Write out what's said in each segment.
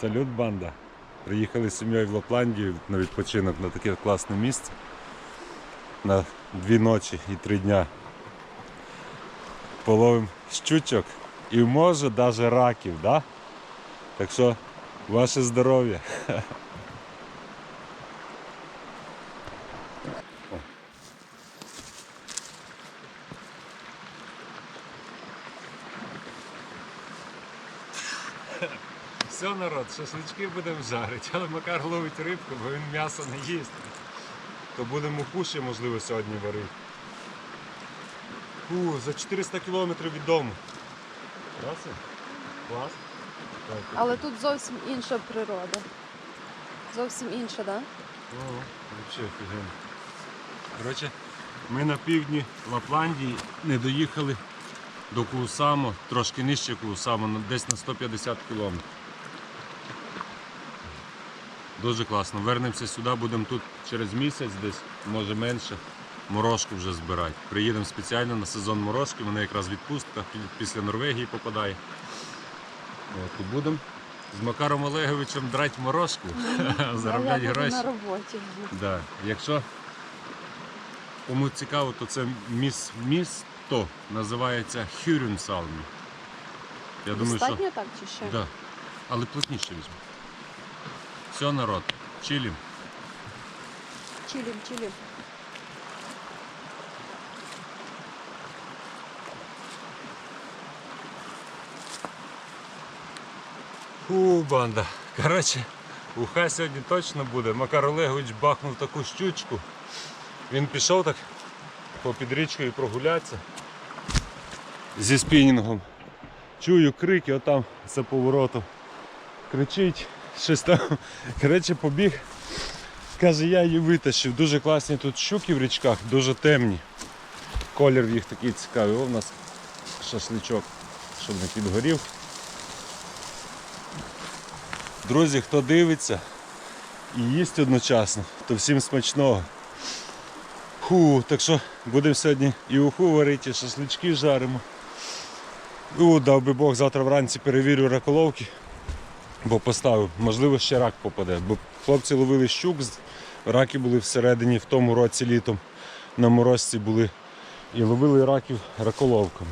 Салют, банда. Приїхали з сім'єю в Лапландію на відпочинок на таке класне місце. На дві ночі і три дня. Половим щучок і може навіть раків, да? Так що ваше здоров'я. Все, народ, шашлички будемо жарити, але Макар ловить рибку, бо він м'ясо не їсть. То будемо куші, можливо, сьогодні варити. Фу, за 400 кілометрів від дому. Красиво? Клас? Так, Але тут зовсім інша природа. Зовсім інша, так? Да? Ого, взагалі офігенно. Коротше, ми на півдні Лапландії не доїхали до Куусамо, трошки нижче Куусамо, на- десь на 150 кілометрів. Дуже класно. Вернемося сюди, будемо тут через місяць десь, може менше, морожку вже збирати. Приїдемо спеціально на сезон морожки, вони якраз відпустка після Норвегії попадає. От, і будемо з Макаром Олеговичем драти морожку, заробляти я гроші. на роботі. Да. Якщо кому цікаво, то це міс, місто називається Хюрюнсалмі. Я думаю, що. Так чи ще? Да. Але плотніше візьму. Все, народ, чилім. Чилім, чилім. Фу, банда. Коротше, уха сьогодні точно буде. Макар Олегович бахнув таку щучку. Він пішов так попід річкою прогулятися зі спінінгом. Чую крики, отам за поворотом. Кричить, щось там. Коротше, побіг. Каже, я її витащив. Дуже класні тут щуки в річках, дуже темні. Колір в їх такий цікавий. О, у нас шашличок, щоб не підгорів. Друзі, хто дивиться і їсть одночасно, то всім смачного. Фу, так що будемо сьогодні і уху варити, і шашлички жаримо. У, дав би Бог, завтра вранці перевірю раколовки, бо поставив, можливо, ще рак попаде. Бо хлопці ловили щук, раки були всередині в тому році літом на морозці були і ловили раків раколовками.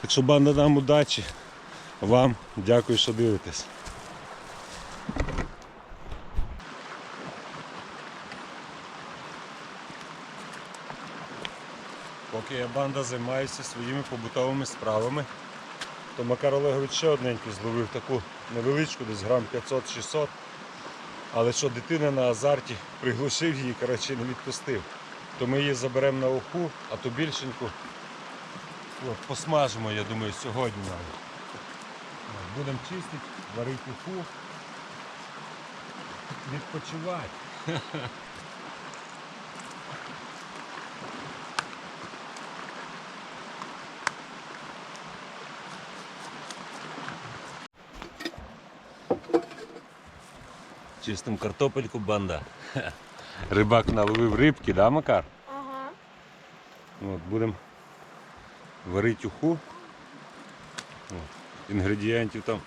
Так що банда нам удачі. Вам дякую, що дивитесь. Поки я банда займаюся своїми побутовими справами, то Макар Олегович ще одненький зловив таку невеличку, десь грам 500-600. Але що дитина на азарті приглушив її, коротше, не відпустив. То ми її заберемо на уху, а то більшеньку от, посмажимо, я думаю, сьогодні навіть. Будемо чистити, варити уху, відпочивати. Чистим картопельку банда. Рибак наловив рибки, да, Макар? Ага. От, будемо варити уху. От, інгредієнтів там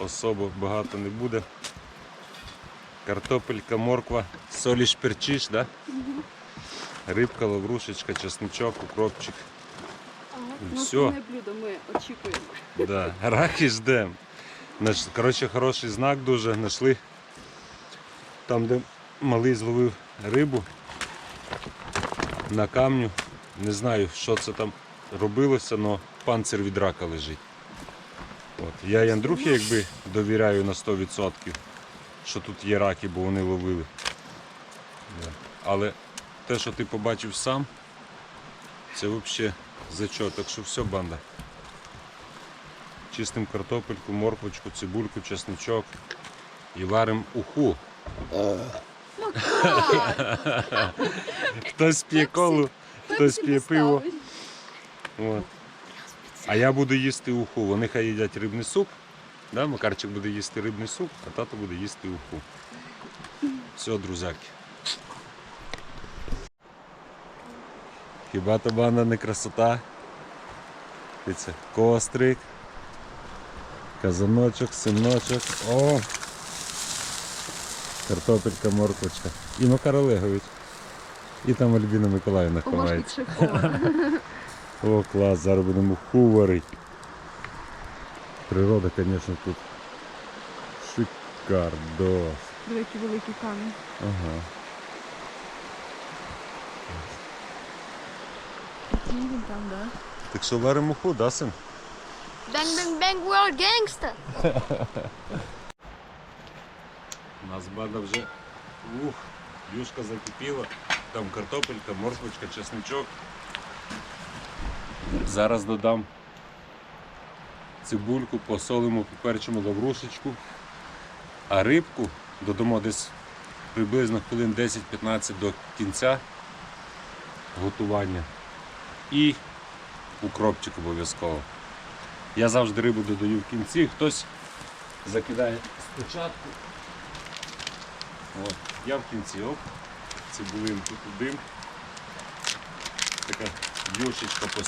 особо багато не буде. Картопелька, морква, солі шперчиш, да? Рибка, лаврушечка, чесничок, укропчик. ага. Ну, Наступне блюдо ми очікуємо. Да, раки ждем. Коротше, хороший знак дуже. Знайшли там, де малий зловив рибу на камню. Не знаю, що це там робилося, але панцир від рака лежить. От. Я і Андрухі якби довіряю на 100%, що тут є раки, бо вони ловили. Але те, що ти побачив сам, це взагалі зачот. Так що все, банда. Чистим картопельку, морквочку, цибульку, чесничок і варимо уху. Хтось п'є колу, хтось п'є пиво. От. А я буду їсти уху. Вони хай їдять рибний суп. Да? Макарчик буде їсти рибний суп, а тато буде їсти уху. Все, друзяки. Хіба то банда не красота? Дивіться, кострик. Казаночок, синочок. О! Картопелька, морквочка. І Макар Олегович. І там Альбіна Миколаївна ховається. О, клас, зараз будемо уху варити. Природа, звісно, тут шикардос. Великий великий камінь. Ага. Там, да? Так що варимо уху, да, син? Bang bang bang, a gangster. У нас банда вже ух, юшка закипіла, там картопелька, морквочка, чесничок. Зараз додам цибульку, посолимо, поперчимо лаврушечку, а рибку додамо десь приблизно хвилин 10-15 до кінця готування. І укропчик обов'язково. Я завжди рибу додаю в кінці, хтось закидає спочатку. От, я в кінці оп, цибулинку туди. Така юшечка по.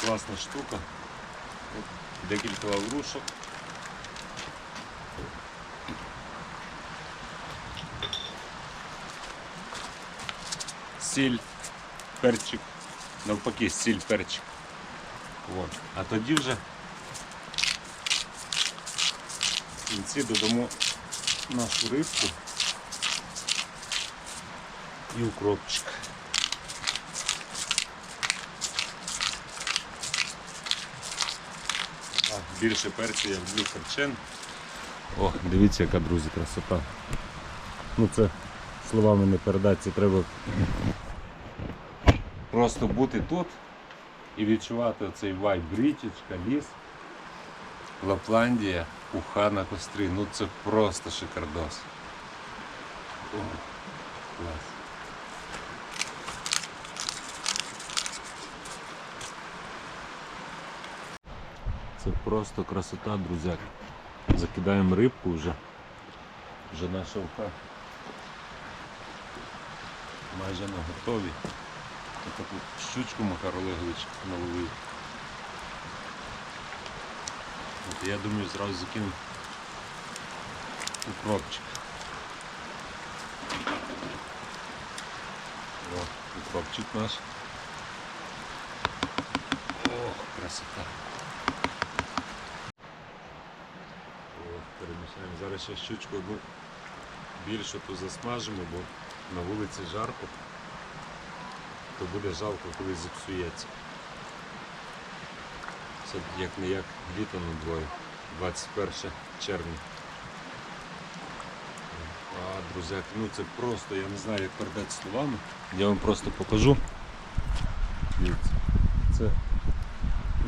Класна штука. От, декілька лаврушок. Сіль, перчик. Навпаки, сіль, перчик. От. А тоді вже в кінці додамо нашу рибку і укропчик. А, більше перцю я вб'ю перчен. О, дивіться, яка, друзі, красота. Ну це словами не передати, це треба просто бути тут і відчувати оцей вайб річечка, ліс. Лапландія, уха на кострі. Ну це просто шикардос. О, клас. Це просто красота, друзяки. Закидаємо рибку вже. Вже наша уха. Майже на готові. Таку щучку Макар Олегович наловив. От, я думаю, зразу закину укропчик. О, укропчик наш. Ох, красота. О, перемішаємо. Зараз ще щучку одну більшу ту засмажимо, бо на вулиці жарко, то буде жалко, коли зіпсується. Це як не як літо на дворі, 21 червня. А, друзяки, ну це просто, я не знаю, як передати словами. Я вам просто покажу. Дивіться. Це.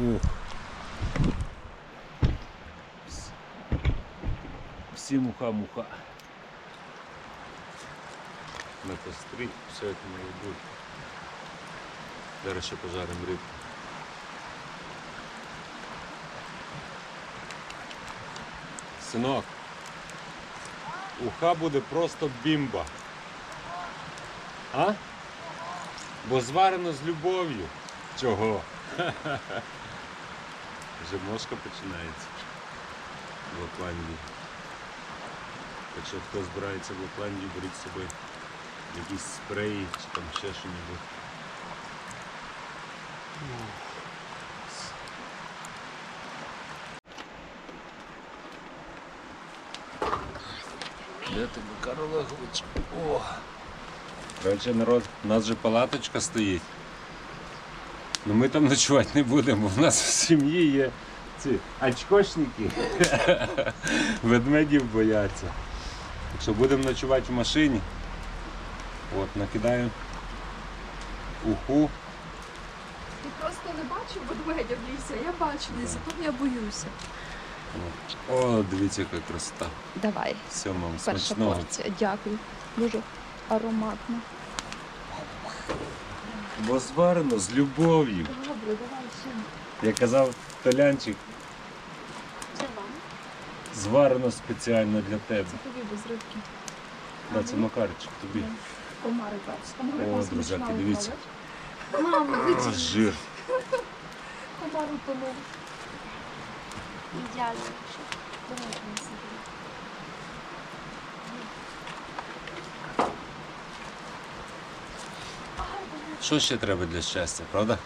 Ух. Всі муха-муха. На кострі, все як має бути. Зараз ще пожаримо рибку. Синок, уха буде просто бімба. А? Бо зварено з любов'ю. Чого? Вже мошка починається в Лапландії. Так що хто збирається в Лапландію, беріть з собою якісь спреї чи там ще що-небудь. Де ти, Макар Олегович? О! Коротше, народ, у нас же палаточка стоїть. Ну ми там ночувати не будемо, бо в нас в сім'ї є ці очкошники. Ведмедів бояться. Так що будемо ночувати в машині. От, накидаємо уху. Просто не бачив ведмедя в лісі, а я бачу десь, зато я боюся. О, дивіться, яка красота. Давай, Все, мам, перша смачного. порція. Дякую. Дуже ароматно. Бо зварено з любов'ю. Добре, давай ще. Як казав Толянчик, Це вам. зварено спеціально для тебе. Це тобі без рибки. Да, це Макарчик тобі. Комари. Комари О, пес друзяки, смачна дивіться. О, жир. Комар утонув. Ідеально. Що ще треба для щастя, правда?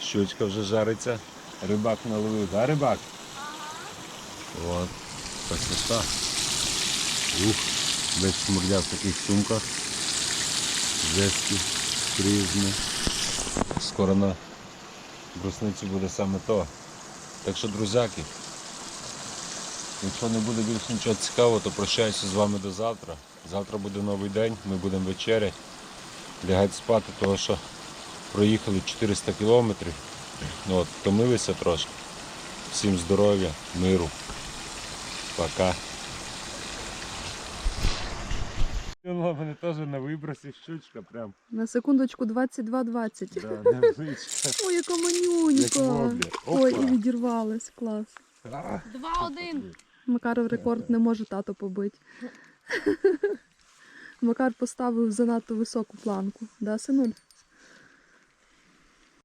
Щучка вже жариться. Рибак наловив, да, рибак? От, красота. Ух, весь смурдя в таких сумках. Жесті, призми. Скоро на брусниці буде саме то. Так що, друзяки, якщо не буде більше нічого цікавого, то прощаюся з вами до завтра. Завтра буде новий день, ми будемо вечеряти. Лягати спати, тому що проїхали 400 кілометрів. Ну, От, втомилися трошки. Всім здоров'я, миру. Пока. У мене теж на вибросі щучка прям. На секундочку 22.20. Да, невеличка. Ой, яка Як манюнька. воблер. Ой, Опа. і відірвалась, клас. А, Два-один. Макаров рекорд не може тато побити. Макар поставив занадто високу планку. Да, синуль?